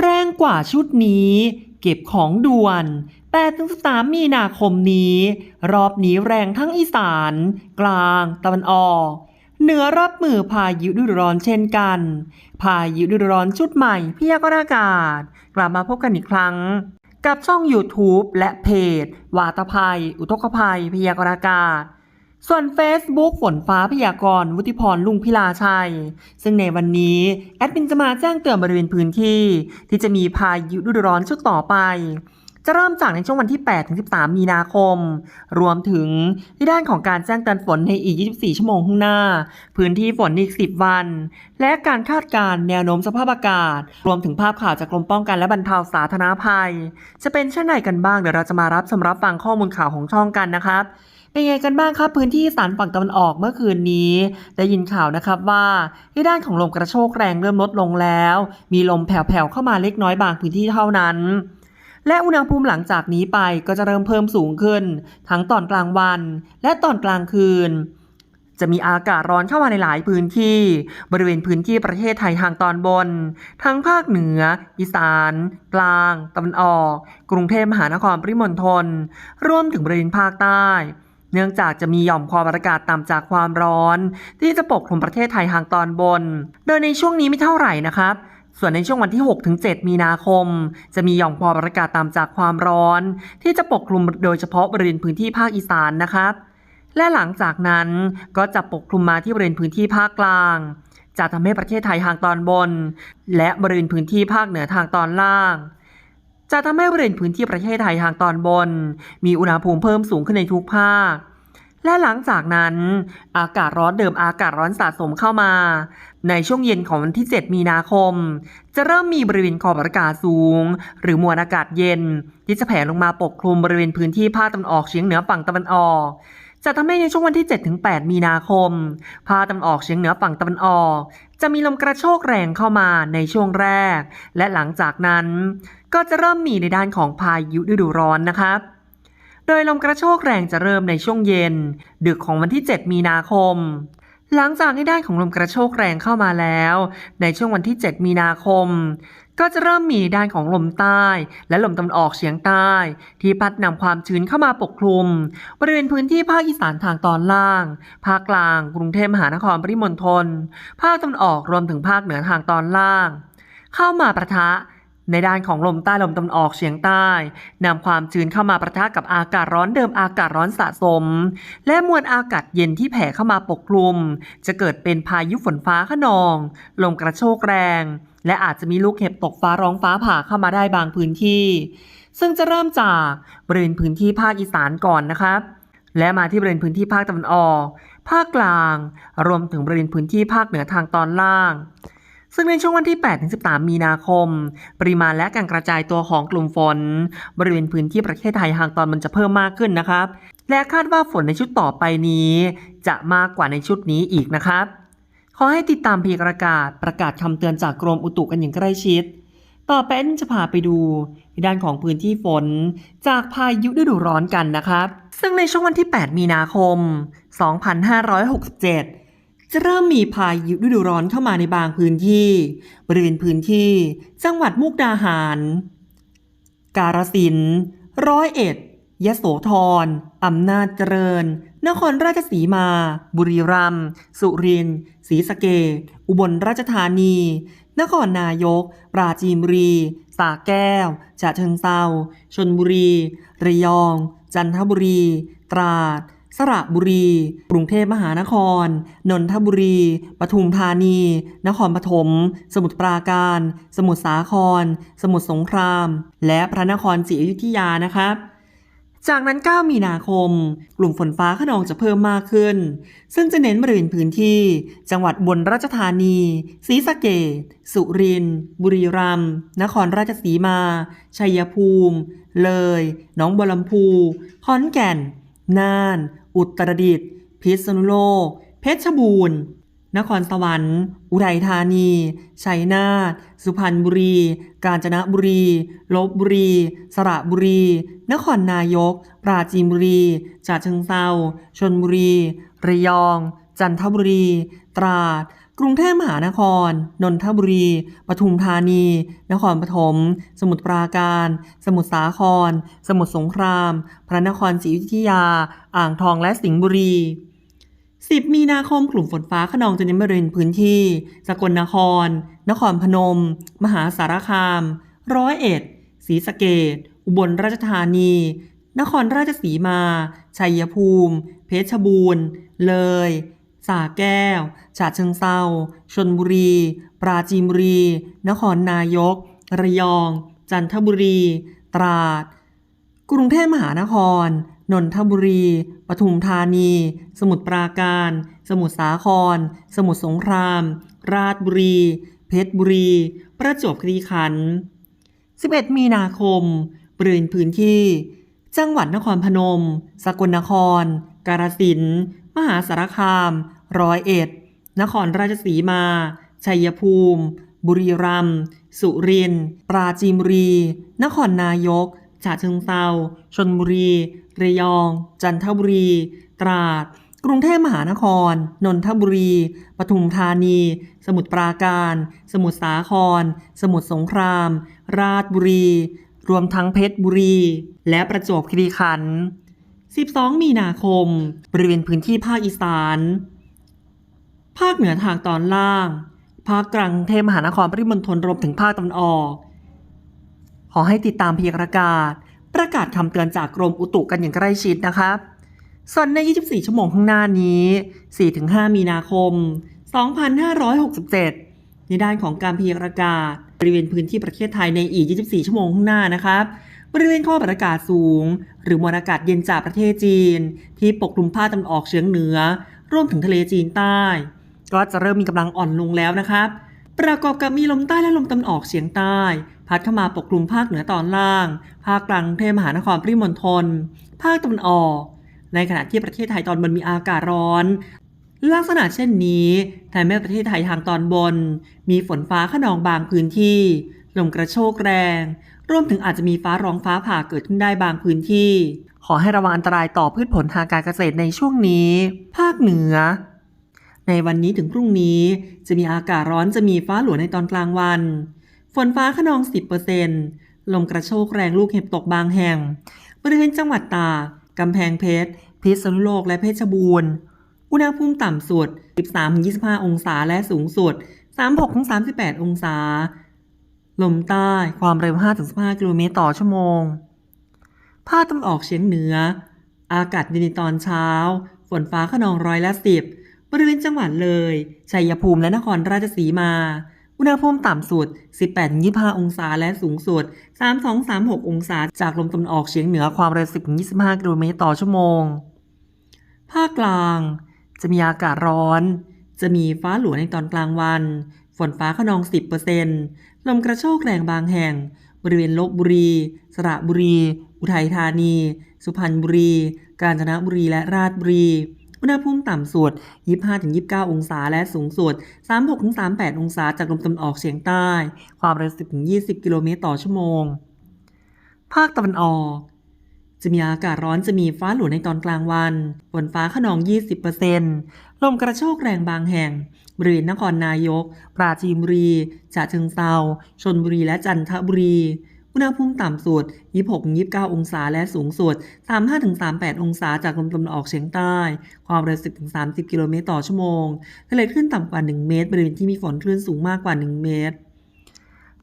แรงกว่าชุดนี้ เก็บของด่วน8-13มีนาคมนี้ รอบนี้แรงทั้งอีสาน กลาง ตะวันออก เหนือรับมือพายุฤดูร้อนเช่นกัน พายุฤดูร้อนชุดใหม่พยากรณ์อากาศ กลับมาพบกันอีกครั้ง กับช่อง YouTube และเพจ วาตภัย อุทกภัยพยากรณ์อากาศ ส่วน Facebook ฝนฟ้าพยากรณ์วุฒิพรลุงพิลาชัย ซึ่งในวันนี้ แอดมินจะมาแจ้งเตือนบริเวณพื้นที่ ที่จะมีพายุฤดูร้อนชุดต่อไป จะเริ่มจากในช่วงวันที่8-13 มีนาคม รวมถึงที่ด้านของการแจ้งเตือนฝนในอีก 24 ชั่วโมงข้างหน้า พื้นที่ฝนอีก 10 วัน และการคาดการณ์แนวโน้มสภาพอากาศ รวมถึงภาพข่าวจากกรมป้องกันและบรรเทาสาธารณภัย จะเป็นเช่นไรกันบ้างเดี๋ยวเราจะมารับชมรับฟังข้อมูลข่าวของช่องกันนะครับ เป็นไงกันบ้างครับพื้นที่สานฝั่งตะวันออกเมื่อคืนนี้ได้ยินข่าวนะครับว่าที่ด้านของลมกระโชกแรงเริ่มลดลงแล้ว มีลมแผ่วๆเข้ามาเล็กน้อยบางพื้นที่เท่านั้น และอุณหภูมิหลังจากนี้ไปก็จะเริ่มเพิ่มสูงขึ้น ทั้งตอนกลางวัน และตอนกลางคืน จะมีอากาศร้อนเข้ามาในหลายพื้นที่ บริเวณพื้นที่ประเทศไทยทางตอนบน ทั้งภาคเหนือ อีสาน กลาง ตะวันออก กรุงเทพมหานครปริมณฑลรวมถึงบริเวณภาคใต้ เนื่องจากจะมีหย่อมความอากาศต่ำจากความร้อน ที่จะปกคลุมประเทศไทยทางตอนบน โดยในช่วงนี้ไม่เท่าไหร่นะครับส่วนในช่วงวันที่ 6-7 มีนาคม จะมีหย่อมความอากาศต่ำจากความร้อน ที่จะปกคลุมโดยเฉพาะบริเวณพื้นที่ภาคอีสานนะครับ และหลังจากนั้นก็จะปกคลุมมาที่บริเวณพื้นที่ภาคกลาง จะทำให้ประเทศไทยทางตอนบน และบริเวณพื้นที่ภาคเหนือทางตอนล่าง จะทำให้บริเวณพื้นที่ประเทศไทยทางตอนบน มีอุณหภูมิเพิ่มสูงขึ้นในทุกภาค และหลังจากนั้น อากาศร้อนเดิมอากาศร้อนสะสมเข้ามา ในช่วงเย็นของวันที่ 7 มีนาคม จะเริ่มมีบริเวณขอบอากาศสูง หรือมวลอากาศเย็น ที่จะแผ่ลงมาปกคลุมบริเวณพื้นที่ภาคตะวันออกเฉียงเหนือฝั่งตะวันออก จะทำให้ในช่วงวันที่ 7-8 มีนาคม ภาคตะวันออกเฉียงเหนือฝั่งตะวันออก จะมีลมกระโชกแรงเข้ามาในช่วงแรก และหลังจากนั้น ก็จะเริ่มมีในด้านของพายุฤดูร้อนนะครับโดยลมกระโชกแรงจะเริ่มในช่วงเย็น ดึกของวันที่ 7 มีนาคม หลังจากที่ด้านของลมกระโชกแรงเข้ามาแล้ว ในช่วงวันที่ 7 มีนาคม ก็จะเริ่มมีด้านของลมใต้ และลมตะวันออกเฉียงใต้ ที่พัดนำความชื้นเข้ามาปกคลุม บริเวณพื้นที่ภาคอีสานทางตอนล่าง ภาคกลาง กรุงเทพมหานครปริมณฑลภาคตะวันออกรวมถึงภาคเหนือทางตอนล่าง เข้ามาประทะในด้านของลมใต้ลมตะวันออกเฉียงใต้นำความชื้นเข้ามาประทะกับอากาศร้อนเดิมอากาศร้อนสะสม และมวลอากาศเย็นที่แผ่เข้ามาปกคลุม จะเกิดเป็นพายุฝนฟ้าขนอง ลมกระโชกแรงและอาจจะมีลูกเห็บตกฟ้าร้องฟ้าผ่าเข้ามาได้บางพื้นที่ ซึ่งจะเริ่มจากบริเวณพื้นที่ภาคอีสานก่อนนะครับและมาที่บริเวณพื้นที่ภาคตะวันออก ภาคกลาง รวมถึงบริเวณพื้นที่ภาคเหนือทางตอนล่าง ซึ่งในช่วงวันที่ 8-13 มีนาคม ปริมาณและการกระจายตัวของกลุ่มฝน บริเวณพื้นที่ประเทศไทยทางตอนบนจะเพิ่มมากขึ้นนะครับ และคาดว่าฝนในชุดต่อไปนี้ จะมากกว่าในชุดนี้อีกนะครับ ขอให้ติดตามพยากรณ์อากาศประกาศคำเตือนจากกรมอุตุกันอย่างใกล้ชิด ต่อไปแอดมินจะพาไปดูในด้านของพื้นที่ฝน จากพายุฤดูร้อนกันนะครับ ซึ่งในช่วงวันที่ 8 มีนาคม 2567จะเริ่มมีพายุฤดูร้อนเข้ามาในบางพื้นที่ บริเวณพื้นที่ จังหวัดมุกดาหาร กาฬสินธุ์ร้อยเอ็ดยโสธรอำนาจเจริญ นครราชสีมา บุรีรัมย์ สุรินทร์ ศรีสะเกษอุบลราชธานี นครนายก ปราจีนบุรีสระแก้ว ฉะเชิงเซาชนบุรี ระยอง จันทบุรี ตราด สระบุรี กรุงเทพมหานคร นนทบุรี ปทุมธานี นครปฐม สมุทรปราการ สมุทรสาคร สมุทรสงคราม และพระนครศรีอยุธยานะครับ จากนั้น 9 มีนาคม กลุ่มฝนฟ้าขนองจะเพิ่มมากขึ้น ซึ่งจะเน้นบริเวณพื้นที่ จังหวัดบนราชธานี ศรีสะเกษสุรินทร์ บุรีรัมย์ นครราชสีมา ชัยภูมิ เลย หนองบัวลำพู ขอนแก่น น่าน อุตรดิตถ์ พิษณุโลก เพชรบูรณ์ นครสวรรค์ อุทัยธานี ชัยนาท สุพรรณบุรี กาญจนบุรี ลบบุรี สระบุรี นครนายก ปราจีนบุรีฉะเชิงเซาชนบุรี ระยอง จันทบุรี ตราด กรุงเทพมหานคร นนทบุรี ปทุมธานี นครปฐม สมุทรปราการ สมุทรสาคร สมุทรสงคราม พระนครศรีอยุธยา อ่างทองและสิงห์บุรี 10 มีนาคมกลุ่มฝนฟ้าขนองจะเน้นบริเวณพื้นที่ สกลนคร นครพนม มหาสารคาม ร้อยเอ็ดศรีสะเกดอุบลราชธานี นครราชสีมา ชัยภูมิ เพชรบูรณ์ เลย สาแก้ว ฉะเชิงเซาชนบุรี ปราจีนบุรี นครนายก ระยอง จันทบุรี ตราด กรุงเทพมหานคร นนทบุรี ปทุมธานี สมุทรปราการ สมุทรสาคร สมุทรสงคราม ราชบุรี เพชรบุรี ประจวบคีรีขันธ์ 11 มีนาคมบริเวณพื้นที่ จังหวัดนครพนม สกลนคร กาฬสินธุ์มหาสารคาม ร้อยเอ็ด นครราชสีมา ชัยภูมิ บุรีรัมย์ สุรินทร์ ปราจีนบุรี นครนายก ฉะเชิงเซาชนบุรี ระยอง จันทบุรี ตราด กรุงเทพมหานคร นนทบุรี ปทุมธานี สมุทรปราการ สมุทรสาคร สมุทรสงคราม ราชบุรี รวมทั้งเพชรบุรี และประจวบคีรีขันธ์ 12 มีนาคม บริเวณพื้นที่ภาคอีสาน ภาคเหนือทางตอนล่าง ภาคกลางกรุงเทพมหานครปริมณฑลรวมถึงภาคตะวันออก ขอให้ติดตามพยากรณ์อากาศ ประกาศคำเตือนจากกรมอุตุกันอย่างใกล้ชิดนะครับ ส่วนใน 24 ชั่วโมงข้างหน้านี้ 4-5 มีนาคม 2567 ในด้านของการพยากรณ์อากาศ บริเวณพื้นที่ประเทศไทยในอีก 24 ชั่วโมงข้างหน้านะครับบริเวณข้อบรรยากาศสูง หรือมวลอากาศเย็นจากประเทศจีน ที่ปกคลุมภาคตะวันออกเฉียงเหนือ รวมถึงทะเลจีนใต้ ก็จะเริ่มมีกำลังอ่อนลงแล้วนะครับ ประกอบกับมีลมใต้และลมตะวันออกเฉียงใต้ พัดเข้ามาปกคลุมภาคเหนือตอนล่าง ภาคกลางเทพมหานครปริมณฑลภาคตะวันออก ในขณะที่ประเทศไทยตอนบนมีอากาศร้อน ลักษณะเช่นนี้ทำให้ประเทศไทยทางตอนบน มีฝนฟ้าขนองบางพื้นที่ลมกระโชกแรง รวมถึงอาจจะมีฟ้าร้องฟ้าผ่าเกิดขึ้นได้บางพื้นที่ ขอให้ระวังอันตรายต่อพืชผลทางการเกษตรในช่วงนี้ ภาคเหนือ ในวันนี้ถึงพรุ่งนี้จะมีอากาศร้อนจะมีฟ้าหลวในตอนกลางวัน ฝนฟ้าขนอง 10%ลมกระโชกแรงลูกเห็บตกบางแห่ง บริเวณจังหวัดตากกำแพงเพชร พิษณุโลกและเพชรบูรณ์ อุณหภูมิต่ำสุด 13-25 องศาและสูงสุด 36-38 องศา ลมใต้ความเร็ว 5-15 กิโลเมตรต่อชั่วโมง ภาคตะวันออกเฉียงเหนือ อากาศเย็นในตอนเช้า ฝนฟ้าขนองร้อยละสิบบริเวณจังหวัดเลย ชัยภูมิและนครราชสีมา อุณหภูมิต่ำสุด 18-25 องศา และสูงสุด 32-36 องศา จากลมตะวันออกเฉียงเหนือความเร็ว 10-25 กิโลเมตรต่อชั่วโมง ภาคกลาง จะมีอากาศร้อน จะมีฟ้าหลวในตอนกลางวัน ฝนฟ้าขนอง 10%ลมกระโชกแรงบางแห่ง บริเวณลบบุรี สระบุรี อุทัยธานี สุพรรณบุรี กาญจนบุรี และราชบุรี อุณหภูมิต่ำสุด 25-29 องศา และสูงสุด 36-38 องศา จากลมตะวันออกเฉียงใต้ ความเร็ว 10-20 กิโลเมตรต่อชั่วโมง ภาคตะวันออก จะมีอากาศร้อนจะมีฟ้าหลวในตอนกลางวัน ฝนฟ้าขนอง 20%ลมกระโชกแรงบางแห่ง บริเวณนครนายก ปราจีนบุรีฉะเชิงเซาชนบุรี และจันทบุรี อุณหภูมิต่ำสุด 26-29 องศาและสูงสุด 35-38 องศาจากลมตะวันออกเฉียงใต้ ความเร็ว 10-30 กิโลเมตรต่อชั่วโมงทะเลคลื่นต่ำกว่า 1 เมตร บริเวณที่มีฝนคลื่นสูงมากกว่า 1 เมตร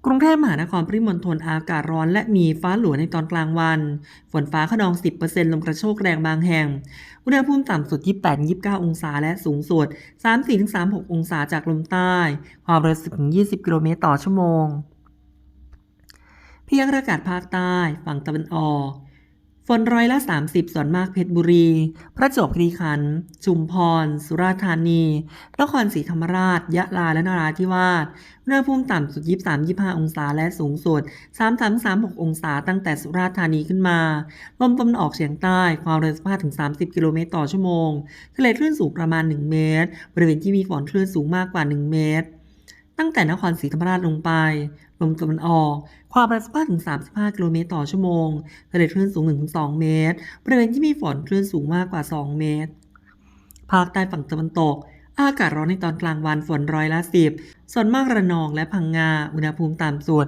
กรุงเทพมหานครปริมณฑลอากาศร้อนและมีฟ้าหลวในตอนกลางวัน ฝนฟ้าขนอง 10%ลมกระโชกแรงบางแห่ง อุณหภูมิต่ำสุด 28-29 องศาและสูงสุด 34-36 องศาจากลมใต้ ความเร็ว10-20 กิโลเมตรต่อชั่วโมง เพียากรณ์อากาศภาคใต้ ฝั่งตะวันออก ฝนร้อยละ 30 ส่วนมากเพชรบุรี ประจวบคีรีขันธ์ชุมพร สุราษฎร์ธานี นครศรีธรรมราช ยะลา และนราธิวาสอุณหภูมิต่ำสุด 23-25 องศา และสูงสุด 33-36 องศา ตั้งแต่สุราษฎร์ธานีขึ้นมา ลมตะวันออกเฉียงใต้ ความเร็ว15-30 กิโลเมตรต่อชั่วโมง ทะเลคลื่นสูงประมาณ 1 เมตร บริเวณที่มีฝนคลื่นสูงมากกว่า 1 เมตรตั้งแต่นครศรีธรรมราชลงไป ลมตะวันออก ความเร็ว15ถึง35 กิโลเมตรต่อชั่วโมงทะเลคลื่นสูง 1-2 เมตร บริเวณที่มีฝนคลื่นสูงมากกว่า 2 เมตร ภาคใต้ฝั่งตะวันตก อากาศร้อนในตอนกลางวันฝนร้อยละสิบส่วนมากระนองและพังงา อุณหภูมิต่ำสุด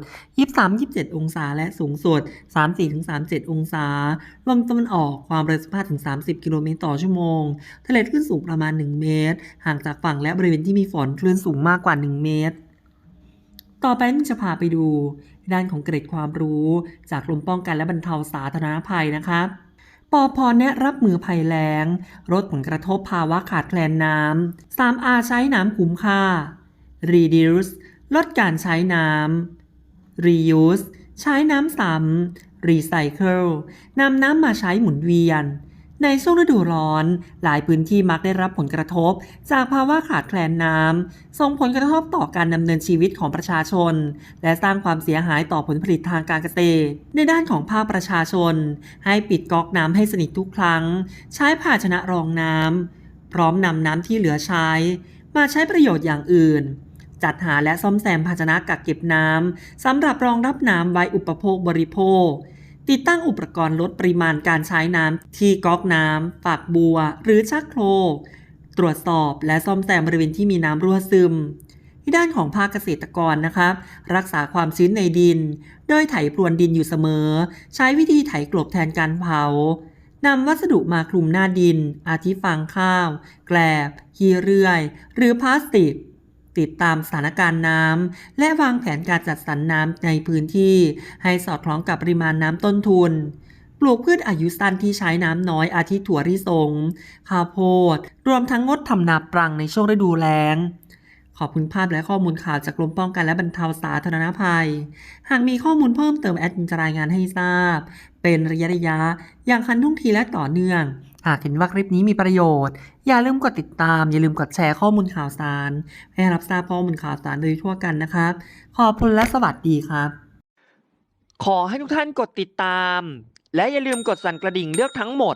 23-27 องศาและสูงสุด 34-37 องศา ลมตะวันออกความเร็ว15-30 กิโลเมตรต่อชั่วโมง ทะเลคลื่นสูงประมาณ 1 เมตร ห่างจากฝั่งและบริเวณที่มีฝนคลื่นสูงมากกว่า 1 เมตรต่อไปจะพาไปดู ด้านของเกร็ดความรู้ จากกรมป้องกันและบรรเทาสาธารณภัยนะคะปอพแนะรับมือภัยแล้งลดผลกระทบภาวะขาดแคลนน้ำ 3R ใช้น้ำคุ้มค่า Reduce ลดการใช้น้ำ Reuse ใช้น้ำซ้ำ Recycle นำน้ำมาใช้หมุนเวียน ในช่วงฤดูร้อน หลายพื้นที่มักได้รับผลกระทบ จากภาวะขาดแคลนน้ำส่งผลกระทบต่อการดำเนินชีวิตของประชาชน และสร้างความเสียหายต่อผลผลิตทางการเกษตร ในด้านของภาคประชาชน ให้ปิดก๊อกน้ำให้สนิททุกครั้ง ใช้ภาชนะรองน้ำพร้อมนำน้ำที่เหลือใช้ มาใช้ประโยชน์อย่างอื่นจัดหาและซ่อมแซมภาชนะกักเก็บน้ำสำหรับรองรับน้ำไว้อุปโภคบริโภค ติดตั้งอุปกรณ์ลดปริมาณการใช้น้ำที่ก๊อกน้ำฝากบัว หรือชักโครก ตรวจสอบและซ่อมแซมบริเวณที่มีน้ำรั่วซึมที่ด้านของภาคเกษตรกรนะครับรักษาความชื้นในดิน โดยไถพรวนดินอยู่เสมอ ใช้วิธีไถกลบแทนการเผานำวัสดุมาคลุมหน้าดิน อาทิฟางข้าว แกลบขี้เรื่อย หรือพลาสติก ติดตามสถานการณ์น้ำและวางแผนการจัดสรรน้ำในพื้นที่ ให้สอดคล้องกับปริมาณน้ำต้นทุน ปลูกพืชอายุสั้นที่ใช้น้ำน้อยอาทิถั่วลิสงข้าวโพด รวมทั้งงดทำนาปรังในช่วงฤดูแล้ง ขอบคุณภาพและข้อมูลข่าวจากกรมป้องกันและบรรเทาสาธารณภัย หากมีข้อมูลเพิ่มเติมแอดมินจะรายงานให้ทราบ เป็นระยะระยะ อย่างคันท่วงทีและต่อเนื่อง หากเห็นว่าคลิปนี้มีประโยชน์ อย่าลืมกดติดตาม อย่าลืมกดแชร์ข้อมูลข่าวสาร ให้รับทราบข้อมูลข่าวสารโดยทั่วกันนะครับ ขอบคุณและสวัสดีครับ ขอให้ทุกท่านกดติดตาม และอย่าลืมกดสั่นกระดิ่งเลือกทั้งหมด